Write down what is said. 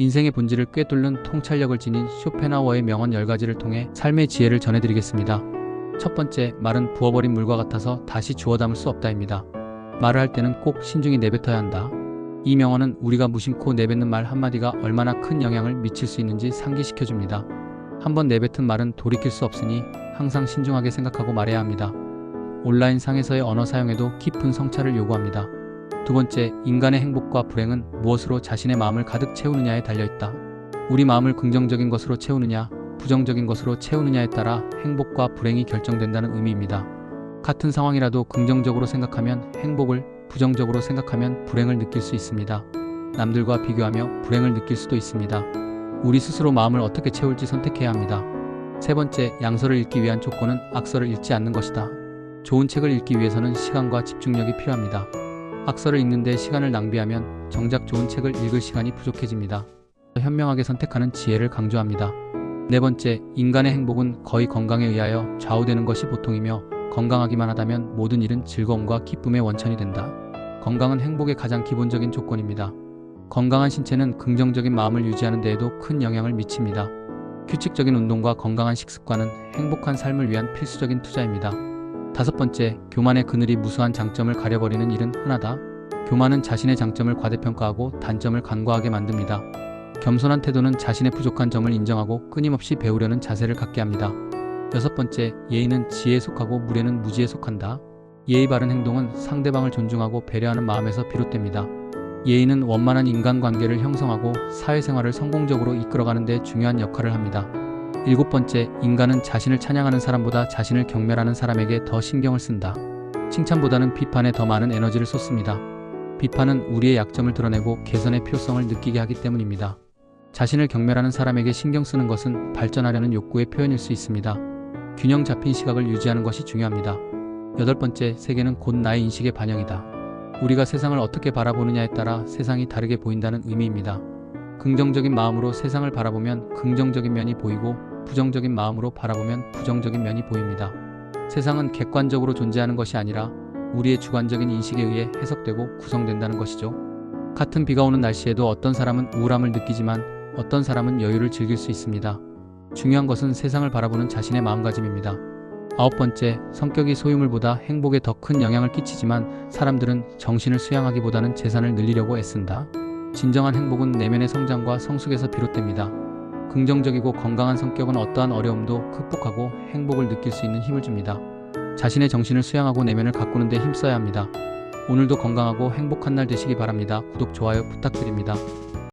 인생의 본질을 꿰뚫는 통찰력을 지닌 쇼펜하워의 명언 10가지를 통해 삶의 지혜를 전해드리겠습니다. 첫 번째, 말은 부어버린 물과 같아서 다시 주워 담을 수 없다입니다. 말을 할 때는 꼭 신중히 내뱉어야 한다. 이 명언은 우리가 무심코 내뱉는 말 한마디가 얼마나 큰 영향을 미칠 수 있는지 상기시켜줍니다. 한번 내뱉은 말은 돌이킬 수 없으니 항상 신중하게 생각하고 말해야 합니다. 온라인 상에서의 언어 사용에도 깊은 성찰을 요구합니다. 두 번째, 인간의 행복과 불행은 무엇으로 자신의 마음을 가득 채우느냐에 달려 있다. 우리 마음을 긍정적인 것으로 채우느냐, 부정적인 것으로 채우느냐에 따라 행복과 불행이 결정된다는 의미입니다. 같은 상황이라도 긍정적으로 생각하면 행복을, 부정적으로 생각하면 불행을 느낄 수 있습니다. 남들과 비교하며 불행을 느낄 수도 있습니다. 우리 스스로 마음을 어떻게 채울지 선택해야 합니다. 세 번째, 양서를 읽기 위한 조건은 악서를 읽지 않는 것이다. 좋은 책을 읽기 위해서는 시간과 집중력이 필요합니다. 악서를 읽는데 시간을 낭비하면 정작 좋은 책을 읽을 시간이 부족해집니다. 현명하게 선택하는 지혜를 강조합니다. 네 번째, 인간의 행복은 거의 건강에 의하여 좌우되는 것이 보통이며 건강하기만 하다면 모든 일은 즐거움과 기쁨의 원천이 된다. 건강은 행복의 가장 기본적인 조건입니다. 건강한 신체는 긍정적인 마음을 유지하는 데에도 큰 영향을 미칩니다. 규칙적인 운동과 건강한 식습관은 행복한 삶을 위한 필수적인 투자입니다. 다섯 번째, 교만의 그늘이 무수한 장점을 가려버리는 일은 흔하다. 교만은 자신의 장점을 과대평가하고 단점을 간과하게 만듭니다. 겸손한 태도는 자신의 부족한 점을 인정하고 끊임없이 배우려는 자세를 갖게 합니다. 여섯 번째, 예의는 지혜에 속하고 무례는 무지에 속한다. 예의 바른 행동은 상대방을 존중하고 배려하는 마음에서 비롯됩니다. 예의는 원만한 인간관계를 형성하고 사회생활을 성공적으로 이끌어가는 데 중요한 역할을 합니다. 일곱 번째, 인간은 자신을 찬양하는 사람보다 자신을 경멸하는 사람에게 더 신경을 쓴다. 칭찬보다는 비판에 더 많은 에너지를 쏟습니다. 비판은 우리의 약점을 드러내고 개선의 필요성을 느끼게 하기 때문입니다. 자신을 경멸하는 사람에게 신경 쓰는 것은 발전하려는 욕구의 표현일 수 있습니다. 균형 잡힌 시각을 유지하는 것이 중요합니다. 여덟 번째, 세계는 곧 나의 인식의 반영이다. 우리가 세상을 어떻게 바라보느냐에 따라 세상이 다르게 보인다는 의미입니다. 긍정적인 마음으로 세상을 바라보면 긍정적인 면이 보이고 부정적인 마음으로 바라보면 부정적인 면이 보입니다. 세상은 객관적으로 존재하는 것이 아니라 우리의 주관적인 인식에 의해 해석되고 구성된다는 것이죠. 같은 비가 오는 날씨에도 어떤 사람은 우울함을 느끼지만 어떤 사람은 여유를 즐길 수 있습니다. 중요한 것은 세상을 바라보는 자신의 마음가짐입니다. 아홉 번째, 성격이 소유물보다 행복에 더 큰 영향을 끼치지만 사람들은 정신을 수양하기보다는 재산을 늘리려고 애쓴다. 진정한 행복은 내면의 성장과 성숙에서 비롯됩니다. 긍정적이고 건강한 성격은 어떠한 어려움도 극복하고 행복을 느낄 수 있는 힘을 줍니다. 자신의 정신을 수양하고 내면을 가꾸는 데 힘써야 합니다. 오늘도 건강하고 행복한 날 되시기 바랍니다. 구독, 좋아요 부탁드립니다.